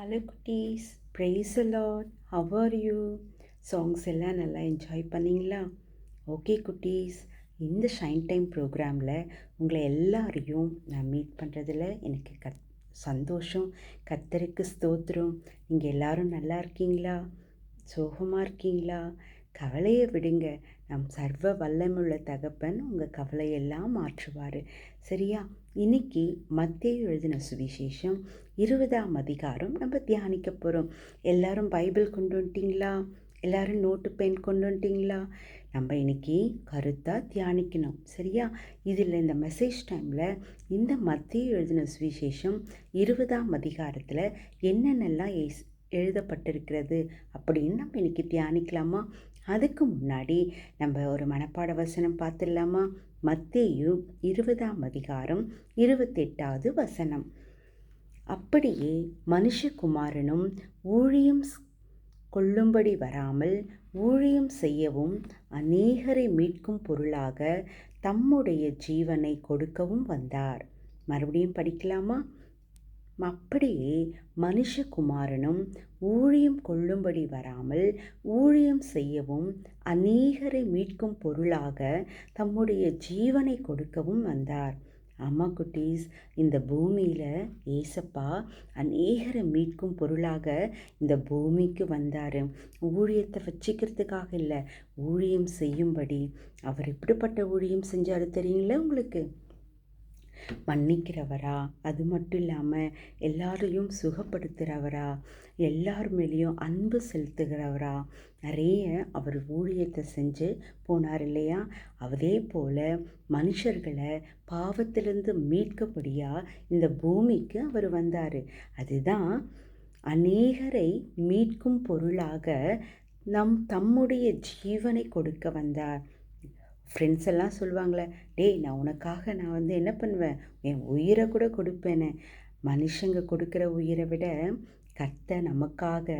Hello குட்டீஸ். ப்ரைஸ் அலாட் ஹவ் ஆர் யூ சாங்ஸ் எல்லாம் நல்லா என்ஜாய் பண்ணிங்களா? ஓகே குட்டீஸ். இந்த ஷைன் டைம் ப்ரோக்ராமில் உங்களை எல்லாரையும் நான் மீட் பண்ணுறதுல எனக்கு கத் சந்தோஷம் கத்தருக்கு ஸ்தோத்திரம். நீங்கள் எல்லாரும் நல்லா இருக்கீங்களா? சோகமாக இருக்கீங்களா? கவலையை விடுங்க. நம் சர்வ வல்லமுள்ள தகப்பன் உங்கள் கவலையெல்லாம் மாற்றுவார். சரியா? இன்னைக்கு மத்திய எழுதின சுவிசேஷம் இருபதாம் அதிகாரம். நம்ம தியானிக்க போகிறோம் எல்லாரும் பைபிள் கொண்டு வந்துட்டிங்களா? எல்லாரும் நோட்டு பென் கொண்டு வந்துட்டிங்களா? நம்ம இன்னைக்கு கருத்தாக தியானிக்கணும். சரியா? இதில் இந்த மெசேஜ் டைமில் இந்த மத்திய எழுதின சுவிசேஷம் இருபதாம் அதிகாரத்தில் என்னென்னலாம் எஸ் எழுதப்பட்டிருக்கிறது அப்படின்னு நம்ம இன்னைக்கு தியானிக்கலாமா? அதுக்கு முன்னாடி நம்ம ஒரு மனப்பாட வசனம் பார்த்துடலாமா? மத்தேயு இருபதாம் அதிகாரம் இருபத்தெட்டாவது வசனம். அப்படியே மனுஷகுமாரனும் ஊழியம் ஸ்- கொள்ளும்படி வராமல் ஊழியம் செய்யவும் அநேகரை மீட்கும் பொருளாக தம்முடைய ஜீவனை கொடுக்கவும் வந்தார். மறுபடியும் படிக்கலாமா? அப்படியே மனுஷகுமாரனும் ஊழியம் கொள்ளும்படி வராமல் ஊழியம் செய்யவும் அநேகரை மீட்கும் பொருளாக தம்முடைய ஜீவனை கொடுக்கவும் வந்தார். அம்மா குட்டீஸ் இந்த பூமியில் ஏசப்பா அநேகரை மீட்கும் பொருளாக இந்த பூமிக்கு வந்தார். ஊழியத்தை வச்சுக்கிறதுக்காக இல்லை ஊழியம் செய்யும்படி. அவர் எப்படிப்பட்ட ஊழியம் செஞ்சார் தெரியுங்களா உங்களுக்கு? மன்னிக்கிறவரா? அது மட்டும் இல்லாமல் எல்லாரையும் சுகப்படுத்துகிறவரா எல்லார் மேலேயும் அன்பு செலுத்துகிறவரா? நிறைய அவர் ஊழியத்தை செஞ்சு போனார் இல்லையா? அதே போல் மனுஷர்களை பாவத்திலிருந்து மீட்கப்படியாக இந்த பூமிக்கு அவர் வந்தார். அதுதான் அநேகரை மீட்கும் பொருளாக நம் தம்முடைய ஜீவனை கொடுக்க வந்தார். ஃப்ரெண்ட்ஸ் எல்லாம் சொல்லுவாங்களே டேய் நான் உனக்காக நான் வந்து என்ன பண்ணுவேன்? என் உயிரை கூட கொடுப்பேனே. மனுஷங்க கொடுக்குற உயிரை விட கத்தை நமக்காக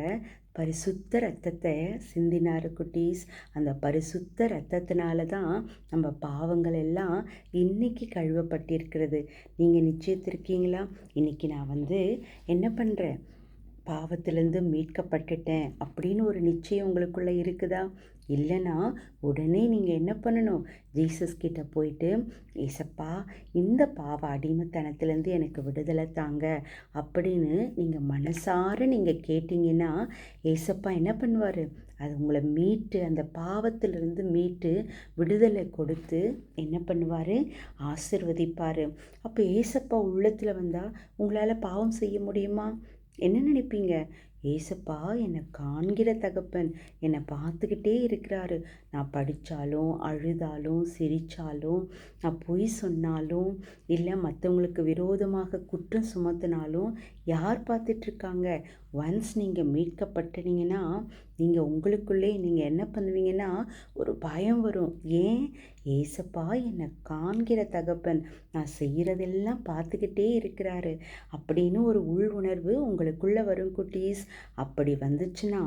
பரிசுத்த ரத்தத்தை சிந்தினார் குட்டீஸ். அந்த பரிசுத்த ரத்தத்தினால தான் நம்ம பாவங்கள் எல்லாம் இன்றைக்கி கழுவப்பட்டிருக்கிறது. நீங்கள் நிச்சயத்திருக்கீங்களா? இன்றைக்கி நான் வந்து என்ன பண்ணுறேன் பாவத்திலேருந்து மீட்கப்பட்டுட்டேன் அப்படின்னு ஒரு நிச்சயம் உங்களுக்குள்ளே இருக்குதா? இல்லைன்னா உடனே நீங்கள் என்ன பண்ணணும்? ஜீசஸ் கிட்ட போயிட்டு ஏசப்பா இந்த பாவ அடிமைத்தனத்துலேருந்து எனக்கு விடுதலை தாங்க. அப்படின்னு நீங்கள் மனசார நீங்கள் கேட்டிங்கன்னா ஏசப்பா என்ன பண்ணுவார்? அது உங்களை மீட்டு அந்த பாவத்திலிருந்து மீட்டு விடுதலை கொடுத்து என்ன பண்ணுவார்? ஆசிர்வதிப்பார். அப்போ ஏசப்பா உள்ளத்தில் வந்தால் உங்களால் பாவம் செய்ய முடியுமா? என்ன நினைப்பீங்க? ஏசப்பா என்னை காண்கிற தகப்பன். என்னை பார்த்துக்கிட்டே இருக்கிறாரு. நான் படித்தாலும் அழுதாலும் சிரித்தாலும் நான் பொய் சொன்னாலும் இல்லை மற்றவங்களுக்கு விரோதமாக குற்றம் சுமத்தினாலும் யார் பார்த்துட்ருக்காங்க? ஒன்ஸ் நீங்கள் மீட்கப்பட்டனீங்கன்னா நீங்கள் உங்களுக்குள்ளே நீங்கள் என்ன பண்ணுவீங்கன்னா ஒரு பயம் வரும். ஏன்? ஏசப்பா என்னை காண்கிற தகப்பன். நான் செய்கிறதெல்லாம் பார்த்துக்கிட்டே இருக்கிறாரு. அப்படின்னு ஒரு உள் உணர்வு உங்களுக்குள்ளே வரும் குட்டீஸ். அப்படி வந்துச்சுன்னா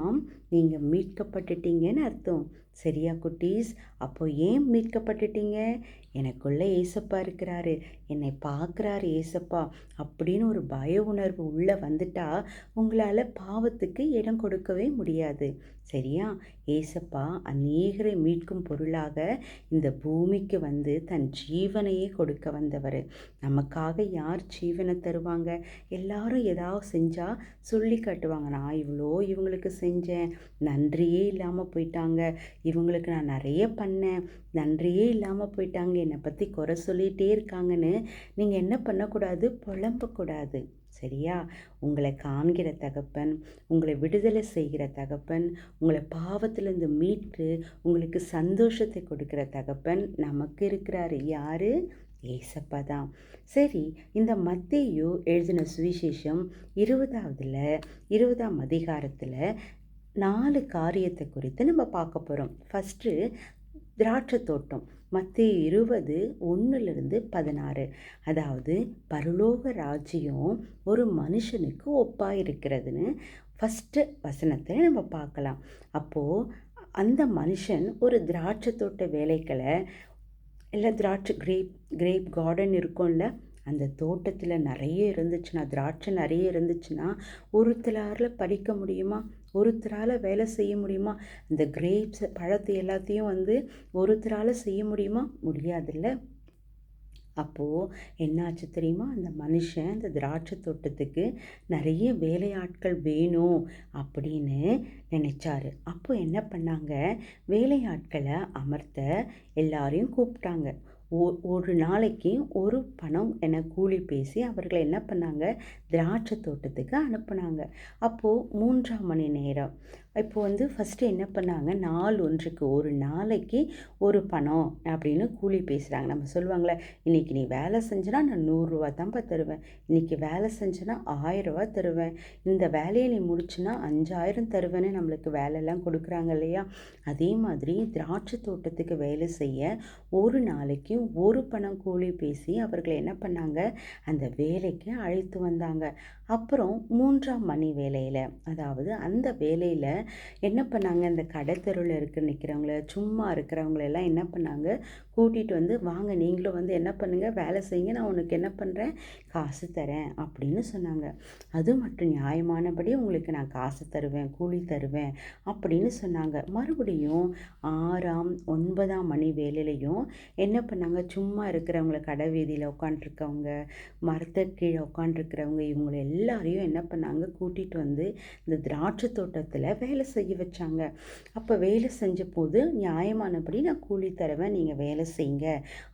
நீங்கள் மீட்கப்பட்டுட்டீங்கன்னு அர்த்தம். சரியா குட்டீஸ் அப்போ ஏன் மீட்கப்பட்டுட்டீங்க? எனக்குள்ளே ஏசப்பா இருக்கிறாரு. என்னை பார்க்குறாரு ஏசப்பா அப்படின்னு ஒரு பய உணர்வு உள்ளே வந்துட்டா உங்களால் பாவத்துக்கு இடம் கொடுக்கவே முடியாது. சரியா? ஏசப்பா அநேகரை மீட்கும் பொருளாக இந்த பூமிக்கு வந்து தன் ஜீவனையே கொடுக்க வந்தவர். நமக்காக யார் ஜீவனை தருவாங்க? எல்லாரும் ஏதாவது செஞ்சால் சொல்லி காட்டுவாங்க. நான் இவ்வளோ இவங்களுக்கு செஞ்சேன். நன்றியே இல்லாமல் போயிட்டாங்க. இவங்களுக்கு நான் நிறைய பண்ணேன். நன்றியே இல்லாமல் போயிட்டாங்க. என்னை பற்றி குறை சொல்லிகிட்டே இருக்காங்கன்னு நீங்கள் என்ன பண்ணக்கூடாது? புலம்பக்கூடாது. சரியா? உங்களை காண்கிற தகப்பன் உங்களை விடுதலை செய்கிற தகப்பன் உங்களை பாவத்திலேருந்து மீட்டு உங்களுக்கு சந்தோஷத்தை கொடுக்கிற தகப்பன் நமக்கு இருக்கிறாரு. யாரு? ஏசப்பா தான். சரி இந்த மத்தேயு எழுதின சுவிசேஷம் இருபதாவதுல இருபதாம் அதிகாரத்தில் நாலு காரியத்தை குறித்து நம்ம பார்க்க போகிறோம் ஃபஸ்ட்டு திராட்சை தோட்டம். மத்திய இருபது ஒன்றுலேருந்து பதினாறு. அதாவது பரலோக ராஜ்யம் ஒரு மனுஷனுக்கு ஒப்பாக இருக்கிறதுன்னு ஃபஸ்ட்டு வசனத்தை நம்ம பார்க்கலாம். அப்போது அந்த மனுஷன் ஒரு திராட்சை தோட்ட வேலைகளை இல்லை திராட்சை கிரேப் கிரேப் கார்டன் இருக்கும்ல அந்த தோட்டத்தில் நிறைய இருந்துச்சுன்னா திராட்சை நிறைய இருந்துச்சுன்னா ஒருத்தலாரில் படிக்க முடியுமா? ஒருத்தரால் வேலை செய்ய முடியுமா? இந்த கிரேப்ஸ் பழத்தை எல்லாத்தையும் வந்து ஒருத்தரால் செய்ய முடியுமா? முடியாதுல்ல. அப்போது என்னாச்சு தெரியுமா? அந்த மனுஷன் அந்த திராட்சை தோட்டத்துக்கு நிறைய வேலையாட்கள் வேணும் அப்படின்னு நினச்சாரு. அப்போ என்ன பண்ணாங்க? வேலையாட்களை அமர்த்த எல்லாரையும் கூப்பிட்டாங்க. ஒரு நாளைக்கு ஒரு பணம் என கூலி பேசி அவர்களை என்ன பண்ணாங்க? திராட்சை தோட்டத்துக்கு அனுப்புனாங்க. அப்போது மூன்றாம் மணி நேரம். இப்போ வந்து ஃபஸ்ட்டு என்ன பண்ணாங்க? நாள் ஒன்றுக்கு ஒரு நாளைக்கு ஒரு பணம் அப்படின்னு கூலி பேசுகிறாங்க நம்ம சொல்லுவாங்களே இன்றைக்கி நீ வேலை செஞ்சுனா நான் நூறுரூவா தான்ப்பா தருவேன். இன்றைக்கி வேலை செஞ்சேன்னா ஆயிரரூவா தருவேன். இந்த வேலையை நீ முடிச்சுனா அஞ்சாயிரம் தருவேன்னு நம்மளுக்கு வேலையெல்லாம் கொடுக்குறாங்க இல்லையா? அதே மாதிரி திராட்சை தோட்டத்துக்கு வேலை செய்ய ஒரு நாளைக்கு ஒரு பணம் கூலி பேசி அவர்களை என்ன பண்ணாங்க? அந்த வேலைக்கு அழைத்து வந்தாங்க. அப்புறம் மூன்றாம் மணி வேலையில் அதாவது அந்த வேலையில் என்ன பண்ணாங்க? இந்த கடத்தெருவில் இருக்க நிற்கிறவங்கள சும்மா இருக்கிறவங்களெல்லாம் என்ன பண்ணாங்க? கூட்டிகிட்டு வந்து வாங்க நீங்களும் வந்து என்ன பண்ணுங்கள் வேலை செய்யுங்க. நான் உனக்கு என்ன பண்ணுறேன் காசு தரேன். அப்படின்னு சொன்னாங்க. அது மட்டும் நியாயமானபடி உங்களுக்கு நான் காசு தருவேன் கூலி தருவேன். அப்படின்னு சொன்னாங்க. மறுபடியும் ஆறாம் ஒன்பதாம் மணி வேலையிலையும் என்ன பண்ணாங்க? சும்மா இருக்கிறவங்கள கடை வீதியில் உட்காண்ட்ருக்கவங்க மரத்தை கீழே உட்காண்ட்ருக்கிறவங்க இவங்களை எல்லாரையும் என்ன பண்ணாங்க? கூட்டிகிட்டு வந்து இந்த திராட்சை தோட்டத்தில் வேலை செய்ய வச்சாங்க. அப்போ வேலை செஞ்ச போது நியாயமானபடி நான் கூலி தருவேன் நீங்கள் வேலை செய்யுங்க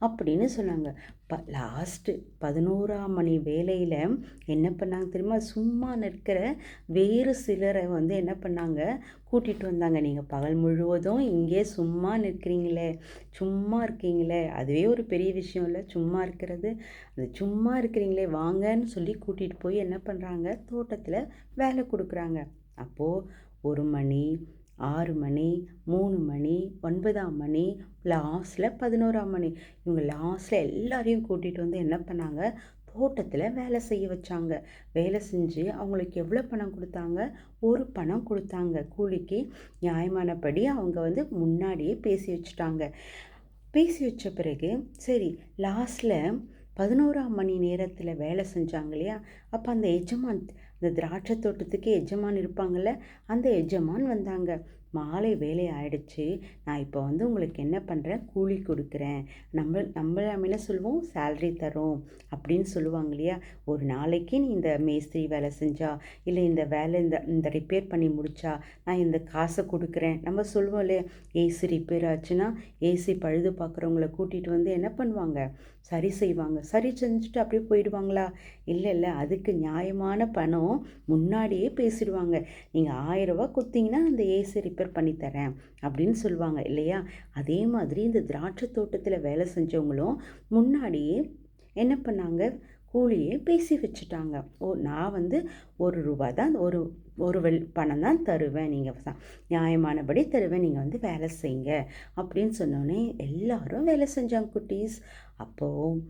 அப்படின்னு சொன்னாங்க. ப லாஸ்ட்டு பதினோராம் மணி வேலையில் என்ன பண்ணாங்க தெரியுமா? சும்மா நிற்கிற வேறு சிலரை வந்து என்ன பண்ணாங்க? கூட்டிகிட்டு வந்தாங்க. நீங்கள் பகல் முழுவதும் இங்கே சும்மா நிற்கிறீங்களே சும்மா இருக்கீங்களே அதுவே ஒரு பெரிய விஷயம் இல்லை சும்மா இருக்கிறது அது சும்மா இருக்கிறீங்களே வாங்கன்னு சொல்லி கூட்டிகிட்டு போய் என்ன பண்ணுறாங்க தோட்டத்தில் வேலை கொடுக்குறாங்க. அப்போது ஒரு மணி ஆறு மணி மூணு மணி ஒன்பதாம் மணி லாஸ்ட்டில் பதினோராம் மணி. இவங்க லாஸ்ட்டில் எல்லாரையும் கூட்டிகிட்டு வந்து என்ன பண்ணாங்க? தோட்டத்தில் வேலை செய்ய வச்சாங்க. வேலை செஞ்சு அவங்களுக்கு எவ்வளோ பணம் கொடுத்தாங்க? ஒரு பணம் கொடுத்தாங்க. கூலிக்கு நியாயமானபடி அவங்க வந்து முன்னாடியே பேசி வச்சுட்டாங்க. பேசி வச்ச பிறகு சரி லாஸ்ட்டில் பதினோராம் மணி நேரத்தில் வேலை செஞ்சாங்க இல்லையா? அப்போ அந்த எஜமான் இந்த திராட்சை தோட்டத்துக்கு எஜமான் இருப்பாங்கள்ல அந்த எஜமான் வந்தாங்க. மாலை வேலை ஆயிடுச்சு. நான் இப்போ வந்து உங்களுக்கு என்ன பண்ணுறேன் கூலி கொடுக்குறேன். நம்ம நம்ம என்ன சொல்லுவோம்? சேல்ரி தரோம் அப்படின்னு சொல்லுவாங்க இல்லையா? ஒரு நாளைக்கு நீ இந்த மேஸ்திரி வேலை செஞ்சா இல்லை இந்த வேலை இந்த இந்த ரிப்பேர் பண்ணி முடிச்சா நான் இந்த காசை கொடுக்குறேன். நம்ம சொல்லுவோம் இல்லையா? ஏசி ரிப்பேர் ஆச்சுன்னா ஏசி பழுது பார்க்குறவங்கள கூட்டிகிட்டு வந்து என்ன பண்ணுவாங்க? சரி செய்வாங்க. சரி செஞ்சுட்டு அப்படியே போயிடுவாங்களா? இல்லை இல்லை. அதுக்கு நியாயமான பணம் முன்னாடியே பேசிடுவாங்க. நீங்கள் ஆயிரரூபா கொடுத்தீங்கன்னா அந்த ஏசி ரிப்பேர் ப்ரிப்பேர் பண்ணித்தரேன் அப்படின்னு சொல்லுவாங்க இல்லையா? அதே மாதிரி இந்த திராட்சை தோட்டத்தில் வேலை செஞ்சவங்களும் முன்னாடியே என்ன பண்ணாங்க? கூலியே பேசி வச்சுட்டாங்க. ஓ நான் வந்து ஒரு ரூபா தான் ஒரு ஒரு வெள் பணம் தான் தருவேன் நீங்கள் நியாயமானபடி தருவேன் நீங்கள் வந்து வேலை செய்யுங்க அப்படின்னு சொன்னோன்னே எல்லாரும் வேலை செஞ்சாங்க குட்டீஸ். அப்போது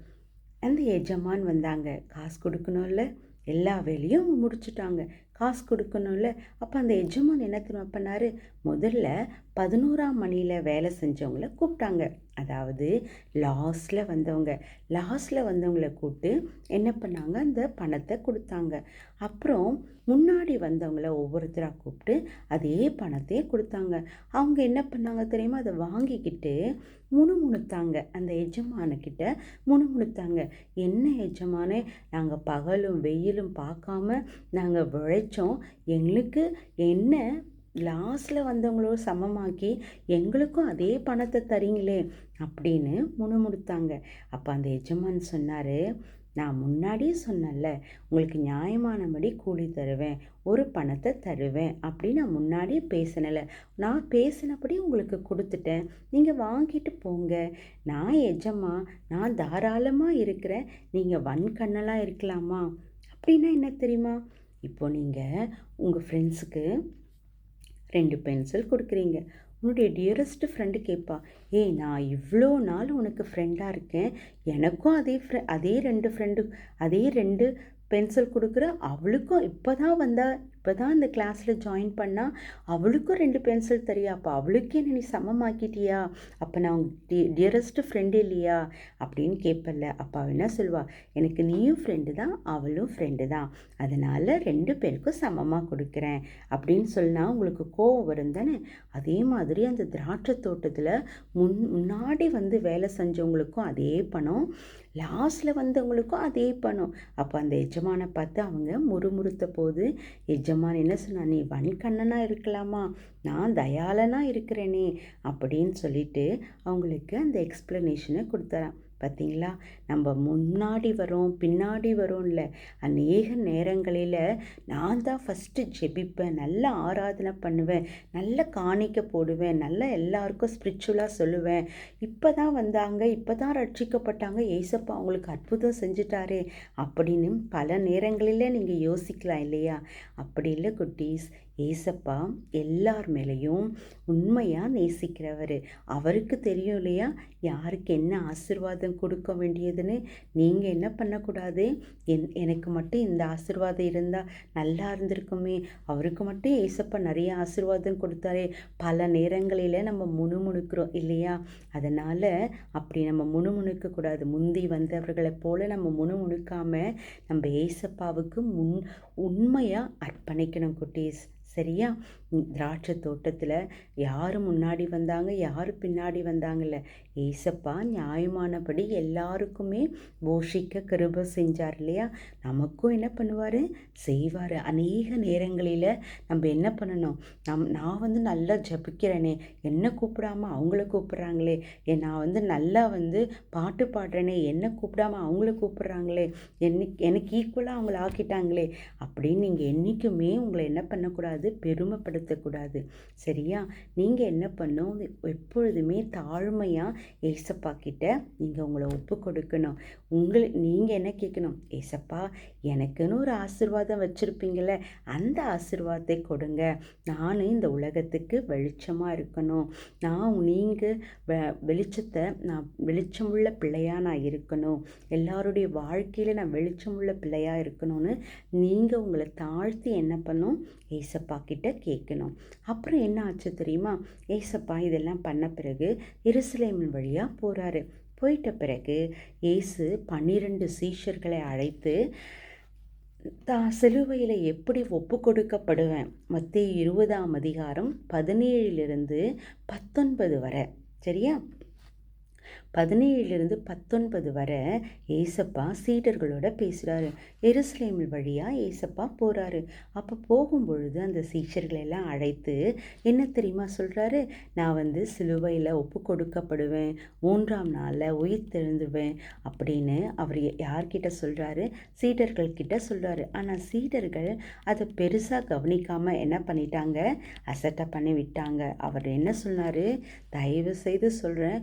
அந்த எஜமான் வந்தாங்க காசு கொடுக்கணும்ல எல்லா வேலையும் முடிச்சுட்டாங்க. காசு கொடுக்கணும்ல. அப்போ அந்த எஜமான் என்ன தெரியுமா பண்ணார்? முதல்ல பதினோராம் மணியில் வேலை செஞ்சவங்கள கூப்பிட்டாங்க. அதாவது லாஸ்ட்டில் வந்தவங்க. லாஸ்ட்டில் வந்தவங்கள கூப்பிட்டு என்ன பண்ணாங்க? அந்த பணத்தை கொடுத்தாங்க. அப்புறம் முன்னாடி வந்தவங்கள ஒவ்வொருத்தராக கூப்பிட்டு அதே பணத்தையே கொடுத்தாங்க. அவங்க என்ன பண்ணாங்க தெரியுமா? அதை வாங்கிக்கிட்டு முணுமுணுத்தாங்க. அந்த எஜமானக்கிட்ட முணுமுணுத்தாங்க. என்ன எஜமானே நாங்கள் பகலும் வெயிலும் பார்க்காம நாங்கள் விழைச்சோம் எங்களுக்கு என்ன லாஸ்ட்டில் வந்தவங்களோட சமமாக்கி எங்களுக்கும் அதே பணத்தை தரீங்களே அப்படின்னு முணுமுணுத்தாங்க. அப்போ அந்த எஜமான் சொன்னார் நான் முன்னாடியே சொன்னேன்ல உங்களுக்கு நியாயமானபடி கூலி தருவேன் ஒரு பணத்தை தருவேன் அப்படின்னு நான் முன்னாடியே பேசினல நான் பேசினபடி உங்களுக்கு கொடுத்துட்டேன். நீங்கள் வாங்கிட்டு போங்க. நான் எஜமா நான் தாராளமாக இருக்கிறேன். நீங்கள் வன்கண்ணெல்லாம் இருக்கலாமா? அப்படின்னா என்ன தெரியுமா? இப்போ நீங்கள் உங்கள் ஃப்ரெண்ட்ஸுக்கு ரெண்டு பென்சில் கொடுக்குறீங்க. உன்னுடைய டியரஸ்ட் ஃப்ரெண்டு கேட்பா ஏய் நான் இவ்வளோ நாள் உனக்கு ஃப்ரெண்டாக இருக்கேன். எனக்கும் அதே ஃப்ரெ அதே ரெண்டு ஃப்ரெண்டு அதே ரெண்டு பென்சில் கொடுக்குற அவளுக்கும் இப்போ தான் வந்தால் இப்போ தான் இந்த கிளாஸில் ஜாயின் பண்ணால் அவளுக்கும் ரெண்டு பென்சில் தெரியா அப்போ அவளுக்கே நீ சமமாக்கிட்டியா? அப்போ நான் டி டியரஸ்ட் ஃப்ரெண்டு இல்லையா? அப்படின்னு கேட்பல அப்போ அவள் என்ன சொல்வா எனக்கு நீயும் ஃப்ரெண்டு தான் அவளும் ஃப்ரெண்டு தான். அதனால் ரெண்டு பேருக்கும் சமமாக கொடுக்குறேன். அப்படின்னு சொன்னால் உங்களுக்கு கோவம் வரும் தானே? அதே மாதிரி அந்த திராட்சை தோட்டத்தில் முன் முன்னாடி வந்து வேலை செஞ்சவங்களுக்கும் அதே பணம். லாஸ்ட்டில் வந்தவங்களுக்கும் அதே பணம். அப்போ அந்த எஜமானை பார்த்து அவங்க முறுமுறுத்த போது எஜமான் என்ன சொன்னா நீ வன்கண்ணனாக இருக்கலாமா? நான் தயாளனாக இருக்கிறேனே அப்படின்னு சொல்லிட்டு அவங்களுக்கு அந்த எக்ஸ்ப்ளனேஷனை கொடுத்துறான் பார்த்தீங்களா? நம்ம முன்னாடி வரோம் பின்னாடி வரோம்ல. அநேக நேரங்களில் நான் தான் ஃபஸ்ட்டு ஜெபிப்பேன் நல்லா ஆராதனை பண்ணுவேன் நல்ல காணிக்க போடுவேன் நல்லா எல்லாருக்கும் ஸ்பிரிச்சுவலாக சொல்லுவேன். இப்போ தான் வந்தாங்க இப்போ தான் ரட்சிக்கப்பட்டாங்க. ஏசப்பா அவங்களுக்கு அற்புதம் செஞ்சுட்டாரே அப்படின்னு பல நேரங்களில் நீங்கள் யோசிக்கலாம் இல்லையா? அப்படி இல்லை குட்டீஸ் ஏசப்பா எல்லார் மேலேயும் உண்மையாக நேசிக்கிறவர். அவருக்கு தெரியும் இல்லையா? யாருக்கு என்ன ஆசிர்வாதம் கொடுக்க வேண்டியதுன்னு? நீங்கள் என்ன பண்ணக்கூடாது? என் எனக்கு மட்டும் இந்த ஆசிர்வாதம் இருந்தால் நல்லா இருந்திருக்குமே. அவருக்கு மட்டும் ஏசப்பா நிறைய ஆசிர்வாதம் கொடுத்தாரே. பல நேரங்களில் நம்ம முணுமுணுக்கிறோம் இல்லையா? அதனால் அப்படி நம்ம முணுமுணுக்கக்கூடாது முந்தி வந்தவர்களை போல் நம்ம முணுமுணுக்காமல் நம்ம ஏசப்பாவுக்கு முன் உண்மையாக அர்ப்பணிக்கணும் குட்டீஸ். சரியா? திராட்சை தோட்டத்தில் யார் முன்னாடி வந்தாங்க? யார் பின்னாடி வந்தாங்கல்ல? ஏசப்பா நியாயமானபடி எல்லாருக்குமே போஷிக்க கிருப செஞ்சார் இல்லையா? நமக்கும் என்ன பண்ணுவார்? செய்வார். அநேக நேரங்களில் நம்ம என்ன பண்ணணும்? நம் நான் வந்து நல்லா ஜபிக்கிறேனே. என்ன கூப்பிடாம அவங்கள கூப்பிட்றாங்களே? நான் வந்து நல்லா வந்து பாட்டு பாடுறேனே. என்ன கூப்பிடாம அவங்கள கூப்பிட்றாங்களே? என்னைக்கு எனக்கு ஈக்குவலாக அவங்கள ஆக்கிட்டாங்களே? அப்படின்னு நீங்கள் என்றைக்குமே உங்களை என்ன பண்ணக்கூடாது? பெருமைப்படுத்தக்கூடாது. சரியா? நீங்கள் என்ன பண்ணும்? எப்பொழுதுமே தாழ்மையாக ஏசப்பா கிட்ட நீங்கள் உங்களை ஒப்பு கொடுக்கணும் உங்களை நீங்கள் என்ன கேட்கணும்? ஏசப்பா எனக்குன்னு ஒரு ஆசிர்வாதம் வச்சுருப்பீங்கள அந்த ஆசிர்வாதத்தை கொடுங்க. நானும் இந்த உலகத்துக்கு வெளிச்சமாக இருக்கணும். நான் நீங்கள் வெளிச்சத்தை நான் வெளிச்சமுள்ள பிள்ளையாக நான் இருக்கணும். எல்லாருடைய வாழ்க்கையில் நான் வெளிச்சமுள்ள பிள்ளையாக இருக்கணும்னு நீங்கள் உங்களை தாழ்த்தி என்ன பண்ணும்? ஏசப்பா கிட்ட கேட்கணும். அப்புறம் என்ன ஆச்சு தெரியுமா? ஏசப்பா இதெல்லாம் பண்ண பிறகு இருசலேமின் வழியாக போகிறாரு போயிட்ட பிறகு இயேசு பன்னிரெண்டு சீஷர்களை அழைத்து தான் சிலுவையில் எப்படி ஒப்பு கொடுக்கப்படுவேன் மத்திய இருபதாம் அதிகாரம் பதினேழிலிருந்து பத்தொன்பது வரை. சரியா? பதினேழுலேருந்து பத்தொன்பது வரை ஏசப்பா சீடர்களோட பேசுகிறாரு எருசலேமில் வழியாக ஏசப்பா போகிறாரு அப்போ போகும்பொழுது அந்த சீஷர்களை எல்லாம் அழைத்து என்ன தெரியுமா சொல்கிறாரு நான் வந்து சிலுவையில் ஒப்பு கொடுக்கப்படுவேன். மூன்றாம் நாளில் உயிர் தெழுந்துடுவேன் அப்படின்னு அவர் யார்கிட்ட சொல்கிறாரு சீடர்கள் கிட்ட சொல்கிறாரு ஆனால் சீடர்கள் அதை பெருசாக கவனிக்காமல் என்ன பண்ணிட்டாங்க? அசட்டை பண்ணி விட்டாங்க அவர் என்ன சொன்னார்? தயவு செய்து சொல்கிறேன்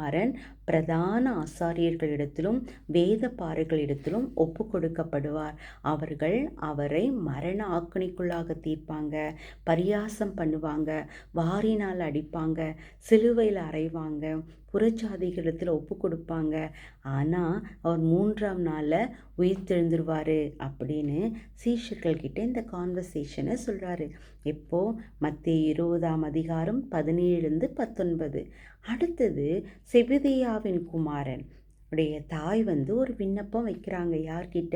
மனுஷகுமாரன் பிரதான ஆசாரியர்களிடத்திலும் வேத பாறைகளிடத்திலும் ஒப்பு கொடுக்கப்படுவார் அவர்கள் அவரை மரண ஆக்கணிக்குள்ளாக தீர்ப்பாங்க பரியாசம் பண்ணுவாங்க வாரினால் அடிப்பாங்க சிலுவையில் அறைவாங்க புறச்சாதிகளிடத்தில் ஒப்பு கொடுப்பாங்க ஆனால் அவர் மூன்றாம் நாளில் உயிர் தெழுந்துருவார் அப்படின்னு சீஷர்கள்கிட்ட இந்த கான்வர்சேஷனை சொல்கிறாரு இப்போது மத்திய இருபதாம் அதிகாரம் பதினேழுலேருந்து பத்தொன்பது. அடுத்தது யூதாவின் குமாரன். உடைய தாய் வந்து ஒரு விண்ணப்பம் வைக்கிறாங்க. யார்கிட்ட?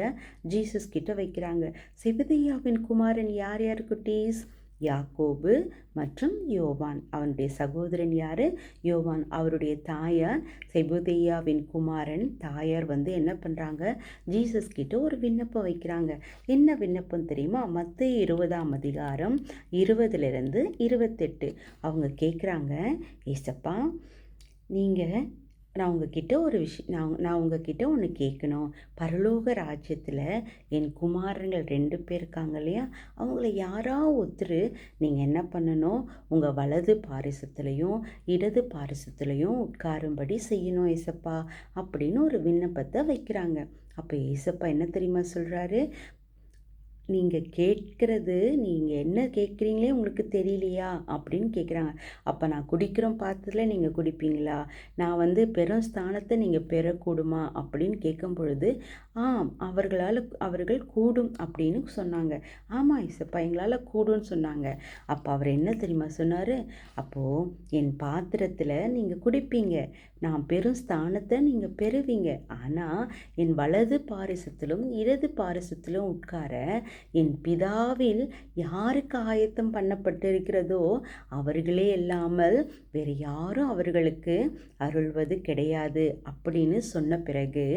ஜீசஸ் கிட்ட வைக்கிறாங்க. செபிதியாவின் குமாரன் யார் யார் குட்டீஸ்? யாக்கோபு மற்றும் யோவான். அவனுடைய சகோதரன் யார்? யோவான். அவருடைய தாயார் செபுதையாவின் குமாரன். தாயார் வந்து என்ன பண்ணுறாங்க ஜீசஸ் கிட்ட ஒரு விண்ணப்பம் வைக்கிறாங்க. என்ன விண்ணப்பம் தெரியுமா? மற்ற இருபதாம் அதிகாரம் இருபதுலேருந்து இருபத்தெட்டு. அவங்க கேட்குறாங்க ஏசப்பா நீங்கள் நான் உங்ககிட்ட ஒரு விஷயம் நான் நான் உங்ககிட்ட ஒன்று கேட்கணும் பரலோக ராஜ்யத்தில் என் குமாரங்கள் ரெண்டு பேர் இருக்காங்க இல்லையா? அவங்கள யாரா ஒருத்தர் நீங்கள் என்ன பண்ணணும்? உங்கள் வலது பாரிசத்துலேயும் இடது பாரிசத்துலேயும் உட்காரும்படி செய்யணும் ஏசப்பா அப்படின்னு ஒரு விண்ணப்பத்தை வைக்கிறாங்க. அப்போ ஏசப்பா என்ன தெரியுமா சொல்கிறாரு நீங்கள் கேட்குறது நீங்கள் என்ன கேட்குறீங்களே உங்களுக்கு தெரியலையா? அப்படின்னு கேட்குறாங்க. அப்போ நான் குடிக்கிறோம் பார்த்ததில் நீங்கள் குடிப்பீங்களா? நான் வந்து பெரும் ஸ்தானத்தை நீங்கள் பெறக்கூடுமா? அப்படின்னு கேட்கும் பொழுது ஆம் அவர்களால் அவர்கள் கூடும் அப்படின்னு சொன்னாங்க. ஆமாம் இசப்பா எங்களால் கூடும்னு சொன்னாங்க. அப்போ அவர் என்ன தெரியுமா சொன்னார்? அப்போது என் பாத்திரத்தில் நீங்கள் குடிப்பீங்க. நான் பெரும் ஸ்தானத்தை நீங்கள் பெறுவீங்க. ஆனால் என் வலது பாரிசத்திலும் இடது பாரிசத்திலும் உட்கார என் பிதாவில் யாருக்கு ஆயத்தம் பண்ணப்பட்டிருக்கிறதோ அவர்களே இல்லாமல் வேறு யாரும் அவர்களுக்கு அருள்வது கிடையாது அப்படின்னு சொன்ன பிறகு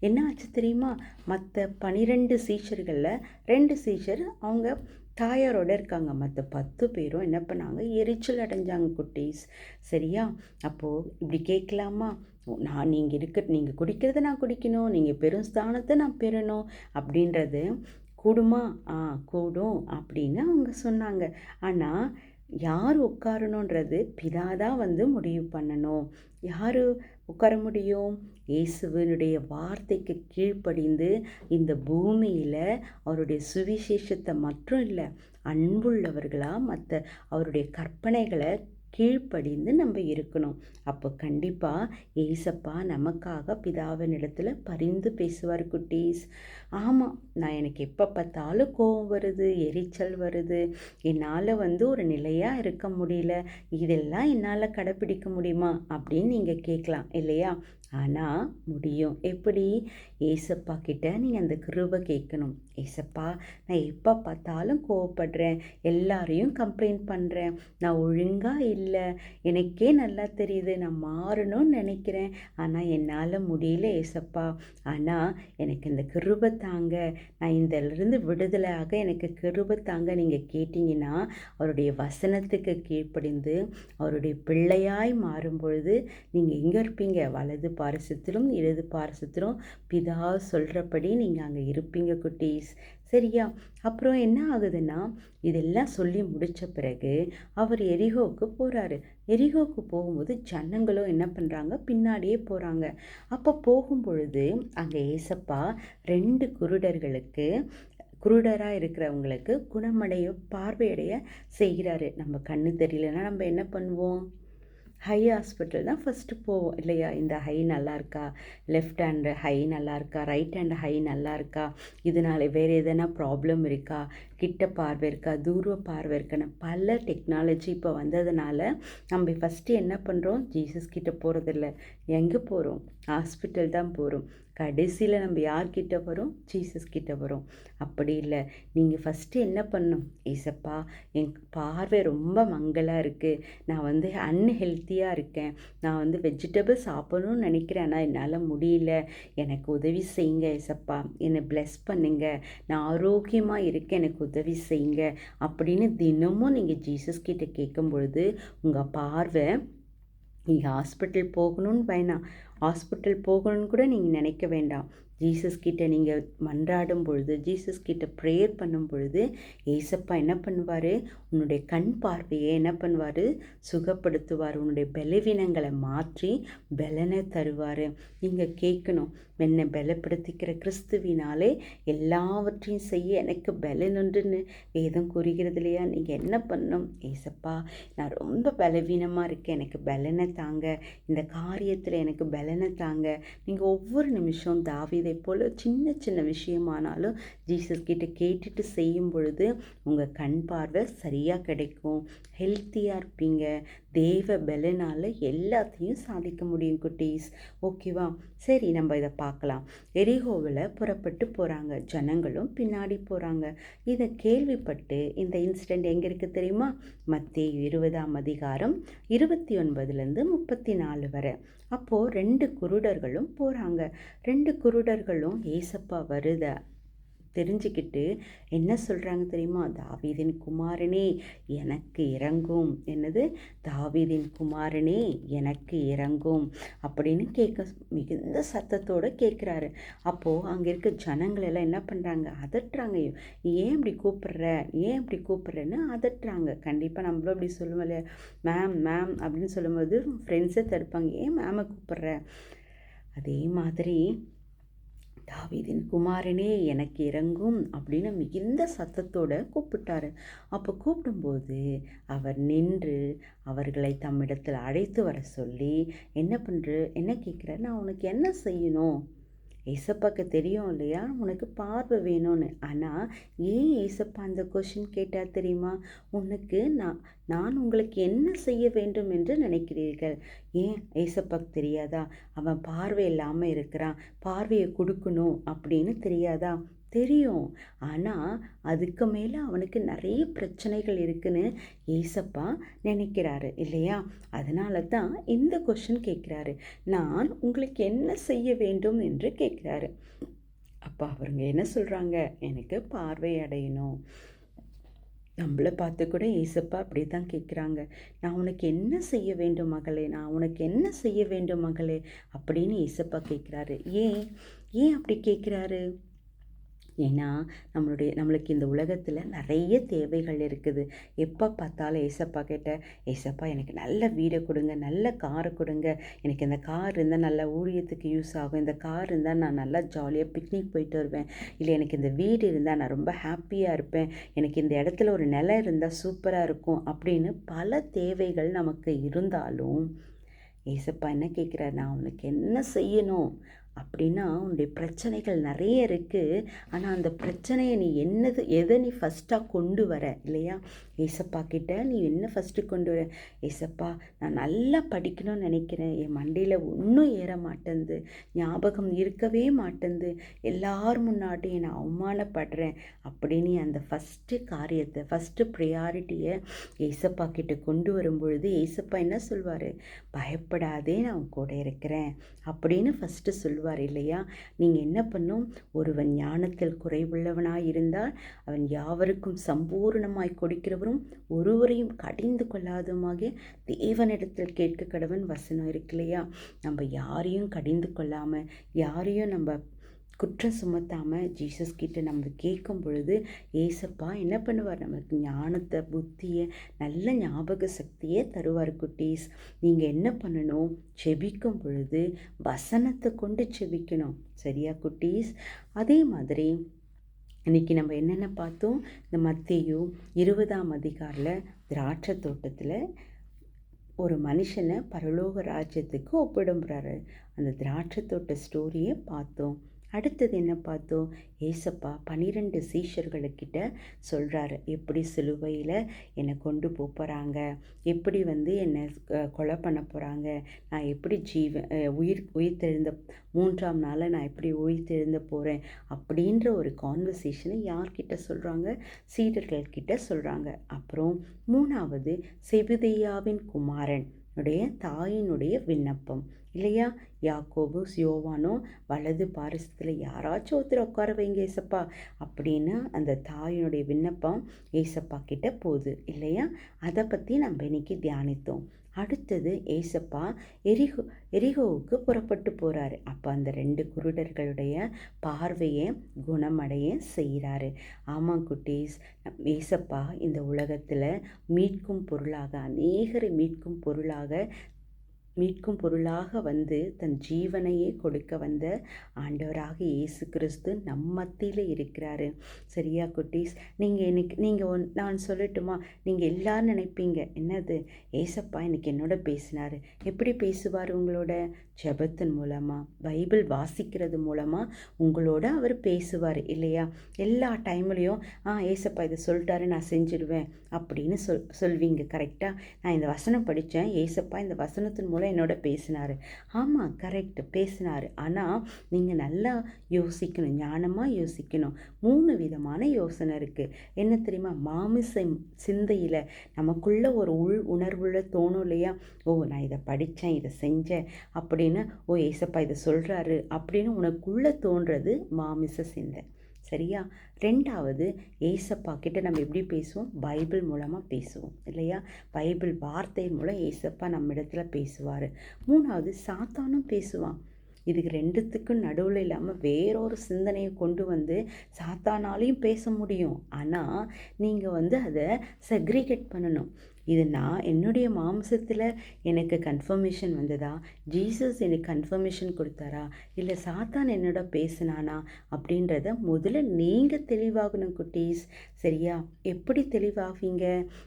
என்ன ஆச்சு தெரியுமா? மற்ற பனிரெண்டு சீஷர்களில் ரெண்டு சீஷர் அவங்க தாயாரோட இருக்காங்க. மற்ற பத்து பேரும் என்ன பண்ணாங்க? எரிச்சல் அடைஞ்சாங்க குட்டீஸ். சரியா? அப்போது இப்படி கேட்கலாமா? நான் நீங்கள் இருக்க நீங்கள் குடிக்கிறத நான் குடிக்கணும். நீங்கள் பெரும் ஸ்தானத்தை நான் பெறணும் அப்படின்றது கூடுமா? ஆ கூடும் அப்படின்னு அவங்க சொன்னாங்க. ஆனால் யார் உட்காரணுன்றது பிதா தான் வந்து முடிவு பண்ணணும். யார் உட்கார முடியும்? இயேசுவனுடைய வார்த்தைக்கு கீழ்ப்படிந்து இந்த பூமியில் அவருடைய சுவிசேஷத்தை மட்டும் இல்லை அன்புள்ளவர்களாக மற்ற அவருடைய கற்பனைகளை கீழ்ப்படிந்து நம்ம இருக்கணும். அப்போ கண்டிப்பாக ஏசப்பா நமக்காக பிதாவின் இடத்துல பரிந்து பேசுவார் குட்டீஸ். ஆமாம் நான் எனக்கு எப்போ பார்த்தாலும் கோவம் வருது எரிச்சல் வருது. என்னால் வந்து ஒரு நிலையாக இருக்க முடியல. இதெல்லாம் என்னால் கடைப்பிடிக்க முடியுமா? அப்படின்னு நீங்கள் கேட்கலாம் இல்லையா? ஆனால் முடியும். எப்படி? ஏசப்பா கிட்ட நீங்கள் அந்த கிருபை கேட்கணும். ஏசப்பா நான் எப்போ பார்த்தாலும் கோவப்படுறேன். எல்லாரையும் கம்ப்ளைண்ட் பண்ணுறேன் நான் ஒழுங்காக இல்லை. எனக்கே நல்லா தெரியுது. நான் மாறணும்னு நினைக்கிறேன். ஆனால் என்னால் முடியல ஏசப்பா. ஆனால் எனக்கு இந்த கிருபை தாங்க. நான் இதிலிருந்து விடுதலையாக எனக்கு கிருபை தாங்க. நீங்கள் கேட்டிங்கன்னா அவருடைய வசனத்துக்கு கீழ்ப்படிந்து அவருடைய பிள்ளையாய் மாறும் பொழுது நீங்கள் எங்கே இருப்பீங்க? வலது பாரசத்திலும் இடது பாரசத்திலும். பிதா சொல்கிறபடி நீங்கள் அங்கே இருப்பீங்க குட்டீஸ். சரியா? அப்புறம் என்ன ஆகுதுன்னா இதெல்லாம் சொல்லி முடித்த பிறகு அவர் எரிகோவுக்கு போகிறாரு எரிகோவுக்கு போகும்போது ஜன்னங்களும் என்ன பண்ணுறாங்க பின்னாடியே போகிறாங்க அப்போ போகும் பொழுது அங்கே ஏசப்பா ரெண்டு குருடர்களுக்கு குருடராக இருக்கிறவங்களுக்கு குணமடைய பார்வையடைய செய்கிறாரு. நம்ம கண்ணு தெரியலன்னா நம்ம என்ன பண்ணுவோம்? ஹை ஹாஸ்பிட்டல் தான் ஃபஸ்ட்டு போவோம். இல்லையா? இந்த ஹை நல்லா இருக்கா? லெஃப்ட் ஹேண்டு ஹை நல்லா இருக்கா? ரைட் ஹேண்டு ஹை நல்லா இருக்கா? இதனால் வேறு எதனா ப்ராப்ளம் இருக்கா? கிட்ட பார்வை இருக்கா? தூர பார்வை இருக்கான்னு பல டெக்னாலஜி இப்போ வந்ததுனால நம்ம ஃபஸ்ட்டு என்ன பண்ணுறோம் ஜீசஸ் கிட்ட போகிறதில்ல எங்கே போகிறோம் ஹாஸ்பிட்டல் தான் போகிறோம் கடைசியில் நம்ம யார்கிட்ட வரோம்? ஜீசஸ் கிட்ட வரோம். அப்படி இல்லை. நீங்கள் ஃபஸ்ட்டு என்ன பண்ணும் ஏசப்பா என் பார்வை ரொம்ப மங்கலாக இருக்குது நான் வந்து அன்ஹெல்த்தியாக இருக்கேன். நான் வந்து வெஜிடபிள் சாப்பிடணும்னு நினைக்கிறேன். ஆனால் என்னால் முடியல. எனக்கு உதவி செய்யுங்க ஏசப்பா. என்னை ப்ளெஸ் பண்ணுங்க. நான் ஆரோக்கியமாக இருக்கேன். எனக்கு உதவி செய்யுங்க. அப்படின்னு தினமும் நீங்கள் ஜீசஸ் கிட்ட கேட்கும் பொழுது உங்கள் பார்வை நீங்கள் ஹாஸ்பிட்டல் போகணும்னு வேணாம் ஹாஸ்பிட்டல் போகணும்னு கூட நீங்கள் நினைக்க வேண்டாம். ஜீசஸ் கிட்ட நீங்கள் மன்றாடும் பொழுது ஜீசஸ் கிட்ட ப்ரேயர் பண்ணும் பொழுது ஏசப்பா என்ன பண்ணுவார்? உன்னுடைய கண் பார்வையை என்ன பண்ணுவார்? சுகப்படுத்துவார். உன்னுடைய பலவீனங்களை மாற்றி பலனை தருவார். நீங்கள் கேட்கணும் என்னை பலப்படுத்திக்கிற கிறிஸ்துவினாலே எல்லாவற்றையும் செய்ய எனக்கு பலனுண்டுன்னு வேதம் கூறுகிறது இல்லையா? நீங்கள் என்ன பண்ணணும் ஏசப்பா நான் ரொம்ப பலவீனமாக இருக்கேன். எனக்கு பலனை தாங்க. இந்த காரியத்தில் எனக்கு பலனை தாங்க நீங்கள் ஒவ்வொரு நிமிஷம் தாவிதை போல் சின்ன சின்ன விஷயமானாலும் ஜீசஸ் கிட்ட கேட்டுட்டு செய்யும் பொழுது உங்கள் கண் பார்வை சரியாக கிடைக்கும். ஹெல்த்தியாக இருப்பீங்க. தெய்வ பலனால் எல்லாத்தையும் சாதிக்க முடியும் குட்டீஸ். ஓகேவா சரி நம்ம இதை பார்க்கலாம். எரிகோவில் புறப்பட்டு போகிறாங்க ஜனங்களும் பின்னாடி போகிறாங்க இதை கேள்விப்பட்டு இந்த இன்சிடெண்ட் எங்கே இருக்குது தெரியுமா? மத்திய இருபதாம் அதிகாரம் இருபத்தி ஒன்பதுலேருந்து முப்பத்தி நாலு வரை. அப்போது ரெண்டு குருடர்களும் போகிறாங்க ரெண்டு குருடர்களும் ஏசப்பா வருத தெரிஞ்சுக்கிட்டு என்ன சொல்கிறாங்க தெரியுமா? தாவீதின் குமாரனே எனக்கு இறங்கும். என்னது? தாவீதின் குமாரனே எனக்கு இறங்கும். அப்படின்னு கேட்க மிகுந்த சத்தத்தோடு கேட்குறாரு. அப்போது அங்கே இருக்க ஜனங்கள் எல்லாம் என்ன பண்ணுறாங்க அதட்டுறாங்க. ஏன் இப்படி கூப்பிட்ற? ஏன் இப்படி கூப்பிட்றேன்னு அதட்டுறாங்க. கண்டிப்பாக நம்மளும் அப்படி சொல்லுவோம் இல்லையா? மேம் மேம் அப்படின்னு சொல்லும்போது ஃப்ரெண்ட்ஸை தடுப்பாங்க. ஏன் மேமை கூப்பிட்ற? அதே மாதிரி தாவீதின் குமாரனே எனக்கு இறங்கும் அப்படின்னு மிகுந்த சத்தத்தோட கூப்பிட்டாரு. அப்போ கூப்பிடும்போது அவர் நின்று அவர்களை தம்மிடத்தில் அழைத்து வர சொல்லி என்ன பண்ணுற என்ன கேட்குற நான் உனக்கு என்ன செய்யணும்? ஏசப்பாக்கு தெரியும் இல்லையா? உனக்கு பார்வை வேணும்னு. ஆனால் ஏன் ஏசப்பா அந்த கொஷின் கேட்டால் தெரியுமா? உனக்கு நான் நான் உங்களுக்கு என்ன செய்ய வேண்டும் என்று நினைக்கிறீர்கள்? ஏன் ஏசப்பாக்கு தெரியாதா? அவன் பார்வை இல்லாமல் இருக்கிறான். பார்வையை கொடுக்கணும் அப்படின்னு தெரியாதா? தெரியும். ஆனால் அதுக்கு மேலே அவனுக்கு நிறைய பிரச்சனைகள் இருக்குன்னு ஏசப்பா நினைக்கிறாரு இல்லையா? அதனால தான் இந்த கொஷின் கேட்குறாரு. நான் உங்களுக்கு என்ன செய்ய வேண்டும் என்று கேட்குறாரு. அப்போ அவருங்க என்ன சொல்கிறாங்க எனக்கு பார்வை அடையணும். நம்மளை பார்த்து கூட ஏசப்பா அப்படி தான் கேட்குறாங்க. நான் உனக்கு என்ன செய்ய வேண்டும் மகளே? நான் உனக்கு என்ன செய்ய வேண்டும் மகளே? அப்படின்னு ஏசப்பா கேட்குறாரு. ஏன்? ஏன் அப்படி கேட்குறாரு? ஏன்னா நம்மளுடைய நம்மளுக்கு இந்த உலகத்தில் நிறைய தேவைகள் இருக்குது. எப்போ பார்த்தாலும் ஏசப்பா கேட்ட ஏசப்பா எனக்கு நல்ல வீடை கொடுங்க நல்ல காரை கொடுங்க. எனக்கு இந்த கார் இருந்தால் நல்ல ஊழியத்துக்கு யூஸ் ஆகும். இந்த கார் இருந்தால் நான் நல்லா ஜாலியாக பிக்னிக் போயிட்டு வருவேன். இல்லை எனக்கு இந்த வீடு இருந்தால் நான் ரொம்ப ஹாப்பியாக இருப்பேன். எனக்கு இந்த இடத்துல ஒரு நிலம் இருந்தால் சூப்பராக இருக்கும். அப்படின்னு பல தேவைகள் நமக்கு இருந்தாலும் ஏசப்பா என்ன கேட்குறாரு? நான் உனக்கு என்ன செய்யணும்? அப்படின்னா உன்னுடைய பிரச்சனைகள் நிறைய இருக்குது ஆனால் அந்த பிரச்சனையை நீ என்னது எதை நீ ஃபஸ்ட்டாக கொண்டு வர இல்லையா? ஏசப்பா கிட்ட நீ என்ன ஃபஸ்ட்டு கொண்டு வர? ஏசப்பா நான் நல்லா படிக்கணும்னு நினைக்கிறேன். என் மண்டையில் ஒன்றும் ஏற மாட்டேங்குது. ஞாபகம் இருக்கவே மாட்டேங்குது. எல்லார் முன்னாடியும் நான் அவமானப்படுறேன். அப்படின்னு அந்த ஃபஸ்ட்டு காரியத்தை ஃபஸ்ட்டு ப்ரியாரிட்டியை ஏசப்பா கிட்ட கொண்டு வரும்பொழுது ஏசப்பா என்ன சொல்வார்? பயப்படாதே நான் கூட இருக்கிறேன். அப்படின்னு ஃபஸ்ட்டு சொல்லுவார் சொல்வார் இல்லையா? நீங்கள் என்ன பண்ணும்? ஒருவன் ஞானத்தில் குறைவுள்ளவனாக இருந்தால் அவன் யாவருக்கும் சம்பூர்ணமாய் கொடுக்கிறவரும் ஒருவரையும் கடிந்து கொள்ளாதமாக தேவனிடத்தில் கேட்க கடவன் வசனம் இருக்கு இல்லையா? நம்ம யாரையும் கடிந்து கொள்ளாமல் யாரையும் நம்ம குற்றம் சுமத்தாமல் ஜீசஸ் கிட்ட நம்ம கேட்கும் பொழுது ஏசப்பா என்ன பண்ணுவார்? நமக்கு ஞானத்தை புத்தியை நல்ல ஞாபக சக்தியை தருவார் குட்டீஸ். நீங்கள் என்ன பண்ணணும்? செபிக்கும் பொழுது வசனத்தை கொண்டு செபிக்கணும். சரியா குட்டீஸ்? அதே மாதிரி இன்றைக்கி நம்ம என்னென்ன பார்த்தோம்? இந்த மத்தியும் இருபதாம் அதிகாரில் திராட்சை தோட்டத்தில் ஒரு மனுஷனை பரலோக ராஜ்யத்துக்கு ஒப்பிடும்புறாரு. அந்த திராட்சை தோட்ட ஸ்டோரியை பார்த்தோம். அடுத்தது என்ன பார்த்தோம்? ஏசப்பா பன்னிரெண்டு சீஷர்களுக்கிட்ட சொல்கிறாரு எப்படி சிலுவையில் என்னை கொண்டு போகிறாங்க எப்படி வந்து என்னை கொலை பண்ண போகிறாங்க நான் எப்படி ஜீவ உயிர் உயிர் தெழுந்த மூன்றாம் நாளில் நான் எப்படி உயிர் தெழுந்த போகிறேன் அப்படின்ற ஒரு கான்வர்சேஷனை யார்கிட்ட சொல்கிறாங்க சீடர்கள்கிட்ட சொல்கிறாங்க அப்புறம் மூணாவது செவிதையாவின் குமாரன் உடைய தாயினுடைய விண்ணப்பம் இல்லையா? யாக்கோபு சியோவானோ வலது பாரசத்தில் யாராச்சும் ஒருத்தர் உட்கார வைங்க ஏசப்பா. அப்படின்னு அந்த தாயினுடைய விண்ணப்பம் ஏசப்பா கிட்ட போகுது இல்லையா? அதை பற்றி நம்ம இன்னைக்கு தியானித்தோம். அடுத்தது ஏசப்பா எரிகோ எரிகோவுக்கு புறப்பட்டு போகிறாரு அப்போ அந்த ரெண்டு குருடர்களுடைய பார்வையை குணமடைய செய்கிறாரு ஆமாம் குட்டீஸ் ஏசப்பா இந்த உலகத்தில் மீட்கும் பொருளாக அநேகரை மீட்கும் பொருளாக மீட்கும் பொருளாக வந்து தன் ஜீவனையே கொடுக்க வந்த ஆண்டவராக இயேசு கிறிஸ்து நம் மத்தியில் இருக்கிறாரு. சரியா குட்டீஸ்? நீங்கள் எனக்கு நீங்கள் ஒன் நான் சொல்லட்டுமா? நீங்கள் எல்லோரும் நினைப்பீங்க என்னது? ஏசப்பா இன்னைக்கு என்னோட பேசினார். எப்படி பேசுவார் உங்களோட? ஜபத்தின் மூலமாக பைபிள் வாசிக்கிறது மூலமாக உங்களோட அவர் பேசுவார் இல்லையா? எல்லா டைம்லேயும் ஆ ஏசப்பா இதை சொல்லிட்டாரு நான் செஞ்சிடுவேன் அப்படின்னு சொல் சொல்வீங்க கரெக்டாக நான் இந்த வசனம் படித்தேன் ஏசப்பா இந்த வசனத்தின் மூலம் என்னோட பேசினார். ஆமாம் கரெக்ட் பேசினார். ஆனால் நீங்கள் நல்லா யோசிக்கணும் ஞானமாக யோசிக்கணும். மூணு விதமான யோசனை இருக்குது என்ன தெரியுமா? மாமிச சிந்தையில் நமக்குள்ள ஒரு உள் உணர்வுள்ள தோணும் இல்லையா? ஓ நான் இதை படித்தேன் இதை செஞ்சேன் அப்படின்னு ஓ ஏசப்பா இதை சொல்கிறாரு அப்படின்னு உனக்குள்ளே தோன்றது மாமிச சிந்தை. சரியா? ரெண்டாவது ஏசப்பா கிட்ட நம்ம எப்படி பேசுவோம்? பைபிள் மூலமாக பேசுவோம் இல்லையா? பைபிள் வார்த்தை மூலம் ஏசப்பா நம்ம இடத்துல பேசுவார். மூணாவது சாத்தானும் பேசுவான். இதுக்கு ரெண்டுத்துக்கும் நடுவில் இல்லாமல் வேறொரு சிந்தனையை கொண்டு வந்து சாத்தானாலையும் பேச முடியும். ஆனால் நீங்கள் வந்து அதை செக்ரிகேட் பண்ணணும். இது நான் என்னுடைய மாம்சத்தில் எனக்கு கன்ஃபர்மேஷன் வந்ததா? ஜீசஸ் எனக்கு கன்ஃபர்மேஷன் கொடுத்தாரா? இல்லை சாத்தான் என்னோட பேசினானா? அப்படின்றத முதல்ல நீங்கள் தெளிவாகணும் குட்டீஸ். சரியா? எப்படி தெளிவாவீங்க?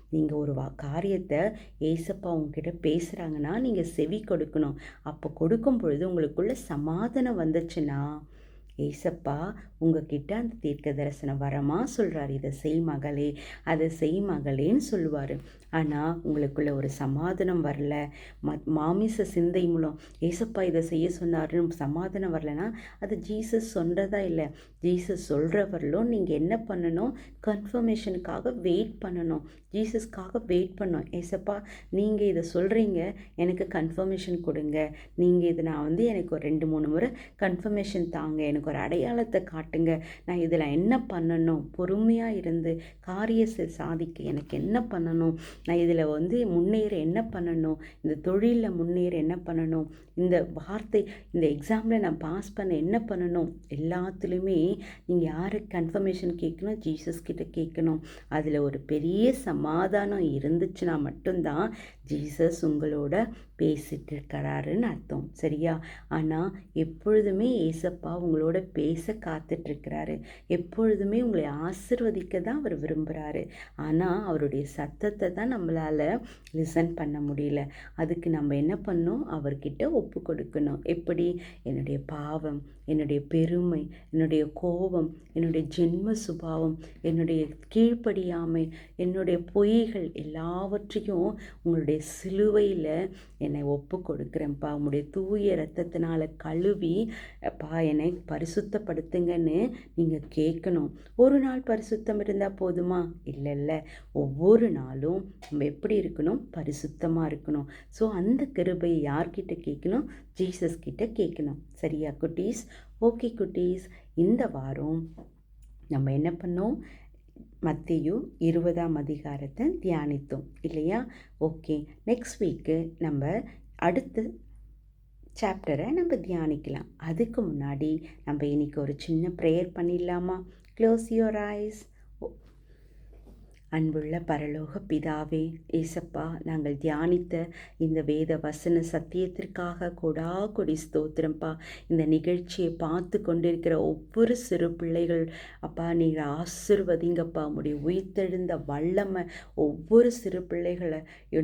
நீங்கள் ஒரு வா காரியத்தை ஏசப்பா உங்ககிட்ட பேசுகிறாங்கன்னா நீங்கள் செவி கொடுக்கணும். அப்போ கொடுக்கும் பொழுது உங்களுக்குள்ள சமாதானம் வந்துச்சுன்னா ஏசப்பா உங்ககிட்ட அந்த தீர்க்க தரிசனம் வரமா சொல்கிறார் இதை செய் மகளே அதை செய் மகளேன்னு சொல்லுவார். ஆனால் உங்களுக்குள்ள ஒரு சமாதானம் வரல. ம மாமிச சிந்தை மூலம் ஏசப்பா இதை செய்ய சொன்னாருன்னு சமாதானம் வரலன்னா அது ஜீசஸ் சொல்கிறதா இல்லை. ஜீசஸ் சொல்கிறவர்களும் நீங்கள் என்ன பண்ணணும்? கன்ஃபர்மேஷனுக்காக வெயிட் பண்ணணும். ஜீசஸ்க்காக வெயிட் பண்ணணும். ஏசப்பா நீங்கள் இதை சொல்கிறீங்க எனக்கு கன்ஃபர்மேஷன் கொடுங்க. நீங்கள் இதை நான் வந்து எனக்கு ஒரு ரெண்டு மூணு முறை கன்ஃபர்மேஷன் தாங்க. எனக்கு ஒரு அடையாளத்தை காட்டுங்க. நான் இதில் என்ன பண்ணணும்? பொறுமையாக இருந்து காரியத்தை சாதிக்க எனக்கு என்ன பண்ணணும்? நான் இதில் வந்து முன்னேற என்ன பண்ணணும்? இந்த தொழிலில் முன்னேற என்ன பண்ணணும்? இந்த வார்த்தை இந்த எக்ஸாமில் நான் பாஸ் பண்ண என்ன பண்ணணும்? எல்லாத்துலேயுமே நீங்கள் யாருக்கு கன்ஃபர்மேஷன் கேட்கணும் ஜீசஸ் கிட்ட கேட்கணும் அதில் ஒரு பெரிய சமாதானம் இருந்துச்சுன்னா மட்டும்தான் ஜீசஸ் உங்களோட பேசிட்டு இருக்கிறாருன்னு அர்த்தம். சரியா? ஆனால் எப்பொழுதுமே ஏசப்பா உங்களோட பேச காத்துட்ருக்கிறாரு. எப்பொழுதுமே உங்களை ஆசிர்வதிக்க தான் அவர் விரும்புகிறாரு ஆனால் அவருடைய சத்தத்தை தான் நம்மளால் லிசன் பண்ண முடியல. அதுக்கு நம்ம என்ன பண்ணோம் அவர்கிட்ட ஒப்பு கொடுக்கணும். எப்படி? என்னுடைய பாவம் என்னுடைய பெருமை என்னுடைய கோபம் என்னுடைய ஜென்ம சுபாவம் என்னுடைய கீழ்ப்படியாமை என்னுடைய பொய்கள் எல்லாவற்றையும் உங்களுடைய சிலுவையில் என்னை ஒப்பு கொடுக்குறேன்ப்பா. உங்களுடைய தூய ரத்தத்தினால் கழுவி பா என்னை பரிசுத்தப்படுத்துங்கன்னு நீங்கள் கேட்கணும். ஒரு நாள் பரிசுத்தம் இருந்தால் போதுமா? இல்லை இல்லை. ஒவ்வொரு நாளும் நம்ம எப்படி இருக்கணும்? பரிசுத்தமாக இருக்கணும். ஸோ அந்த கிருபையை யார்கிட்ட கேட்கணும்? ஜீசஸ் கிட்ட கேட்கணும். சரியா குட்டீஸ்? ஓகே குட்டீஸ். இந்த வாரம் நம்ம என்ன பண்ணோம்? மத்தியு இருபதாம் அதிகாரத்தை தியானித்தோம் இல்லையா? ஓகே நெக்ஸ்ட் வீக்கு நம்ம அடுத்த சாப்டரை நம்ம தியானிக்கலாம். அதுக்கு முன்னாடி நம்ம இன்றைக்கி ஒரு சின்ன ப்ரேயர் பண்ணிடலாமா? க்ளோஸ் யுவர் ஐஸ் அன்புள்ள பரலோக பிதாவே ஏசப்பா நாங்கள் தியானித்த இந்த வேத வசன சத்தியத்திற்காக கொடா கொடி ஸ்தோத்திரம்ப்பா இந்த நிகழ்ச்சியை பார்த்து கொண்டிருக்கிற ஒவ்வொரு சிறு பிள்ளைகள் அப்பா நீங்கள் ஆசிர்வதிங்கப்பா. உடைய உயிர்த்தெழுந்த வல்லமை ஒவ்வொரு சிறு பிள்ளைகளை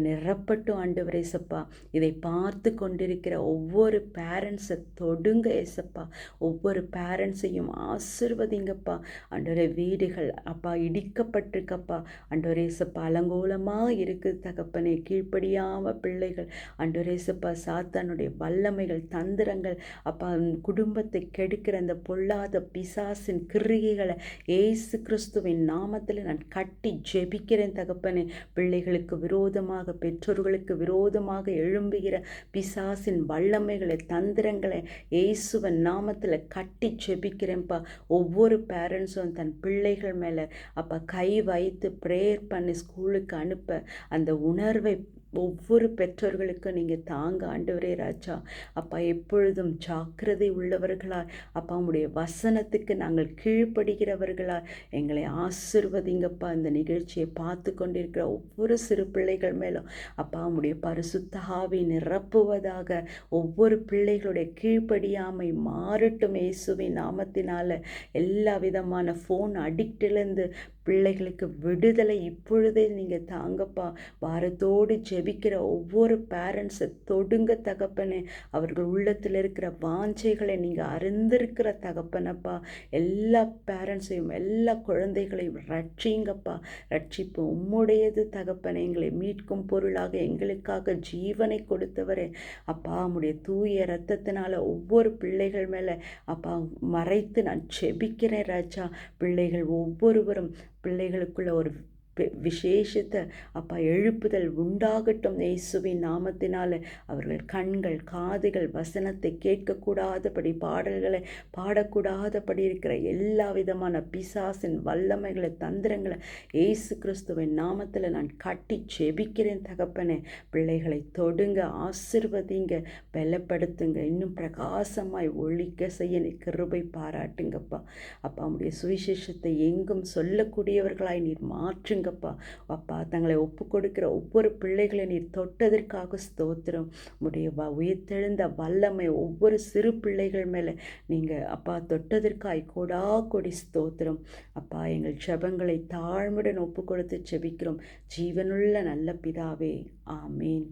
நிரப்பட்டும் ஆண்டு வரைசப்பா இதை பார்த்து கொண்டிருக்கிற ஒவ்வொரு பேரண்ட்ஸை தொடுங்க ஏசப்பா. ஒவ்வொரு பேரண்ட்ஸையும் ஆசிர்வதிங்கப்பா. அன்றரை வீடுகள் அப்பா இடிக்கப்பட்டிருக்கப்பா. அண்டோரேசப்பா அலங்கோலமாக இருக்குது தகப்பனே கீழ்ப்படியாமல் பிள்ளைகள். அண்டோரேசப்பா சாத்தானுடைய வல்லமைகள் தந்திரங்கள். அப்பா குடும்பத்தை கெடுக்கிற அந்த பொல்லாத பிசாசின் கிருகைகளை ஏசு கிறிஸ்துவின் நாமத்தில் நான் கட்டி ஜெபிக்கிறேன் தகப்பனே. பிள்ளைகளுக்கு விரோதமாக பெற்றோர்களுக்கு விரோதமாக எழும்புகிற பிசாசின் வல்லமைகளை தந்திரங்களை இயேசுவன் நாமத்தில் கட்டி ஜெபிக்கிறேன்ப்பா. ஒவ்வொரு பேரண்ட்ஸும் தன் பிள்ளைகள் மேலே அப்போ கை வைத்து ப்ரேயர் பண்ணி ஸ்கூலுக்கு அனுப்ப. அந்த உணர்வை ஒவ்வொரு பெற்றோர்களுக்கும் நீங்கள் தாங்க ஆண்டவரே ராஜா. அப்பா எப்பொழுதும் ஜாக்கிரதை உள்ளவர்களாய். அப்பா உங்களுடைய வசனத்துக்கு நாங்கள் கீழ்ப்படுகிறவர்களாய். எங்களை ஆசிர்வதிங்கப்பா. இந்த நிகழ்ச்சியை பார்த்து கொண்டிருக்கிற ஒவ்வொரு சிறு பிள்ளைகள் மேலும். அப்பா உங்களுடைய பரிசுத்தாவை நிரப்புவதாக ஒவ்வொரு பிள்ளைகளுடைய கீழ்ப்படியாமை மாறட்டும் இயேசுவின் நாமத்தினால். எல்லா விதமான ஃபோன் அடிக்டிலேருந்து பிள்ளைகளுக்கு விடுதலை இப்பொழுதே நீங்கள் தாங்கப்பா. வாரத்தோடு ஜெபிக்கிற ஒவ்வொரு பேரண்ட்ஸை தொடுங்க தகப்பனே. அவர்கள் உள்ளத்தில் இருக்கிற வாஞ்சைகளை நீங்கள் அறிந்திருக்கிற தகப்பனப்பா. எல்லா பேரண்ட்ஸையும் எல்லா குழந்தைகளையும் ரட்சிங்கப்பா. ரட்சிப்பு உம்முடையது தகப்பனை. எங்களை மீட்கும் பொருளாக எங்களுக்காக ஜீவனை கொடுத்தவரே. அப்பா உடைய தூய ரத்தத்தினால் ஒவ்வொரு பிள்ளைகள் மேலே அப்பா மறைத்து நான் செபிக்கிறேன் ராஜா. பிள்ளைகள் ஒவ்வொருவரும் பிள்ளைகளுக்குள்ள ஒரு விசேஷத்தை அப்பா எழுப்புதல் உண்டாகட்டும் இயேசுவின் நாமத்தினால். அவர்கள் கண்கள் காதுகள் வசனத்தை கேட்கக்கூடாதபடி பாடல்களை பாடக்கூடாதபடி இருக்கிற எல்லா விதமான பிசாசின் வல்லமைகளை தந்திரங்களை இயேசு கிறிஸ்துவின் நாமத்தில் நான் கட்டி செபிக்கிறேன் தகப்பனே. பிள்ளைகளை தொடுங்க ஆசிர்வதிங்க பலப்படுத்துங்க இன்னும் பிரகாசமாய் ஒழிக்க செய்ய கிருபை பாராட்டுங்கப்பா. அப்பாவுடைய சுவிசேஷத்தை எங்கும் சொல்லக்கூடியவர்களாய் நீர் மாற்றுங்க செய்யுங்கப்பா அப்பா தங்களை ஒப்பு கொடுக்கிற ஒவ்வொரு பிள்ளைகளை நீர் தொட்டதற்காக ஸ்தோத்திரம். உடைய வ உயிர்த்தெழுந்த வல்லமை ஒவ்வொரு சிறு பிள்ளைகள் மேலே நீங்கள் அப்பா தொட்டதற்காய் கோடா கொடி ஸ்தோத்திரம். அப்பா எங்கள் ஜெபங்களை தாழ்மையுடன் ஒப்பு கொடுத்து ஜெபிக்கிறோம் ஜீவனுள்ள நல்ல பிதாவே ஆமீன்.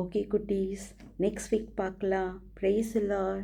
ஓகே குட்டீஸ். நெக்ஸ்ட் வீக் பார்க்கலாம். ப்ரைஸ் எல்லாம்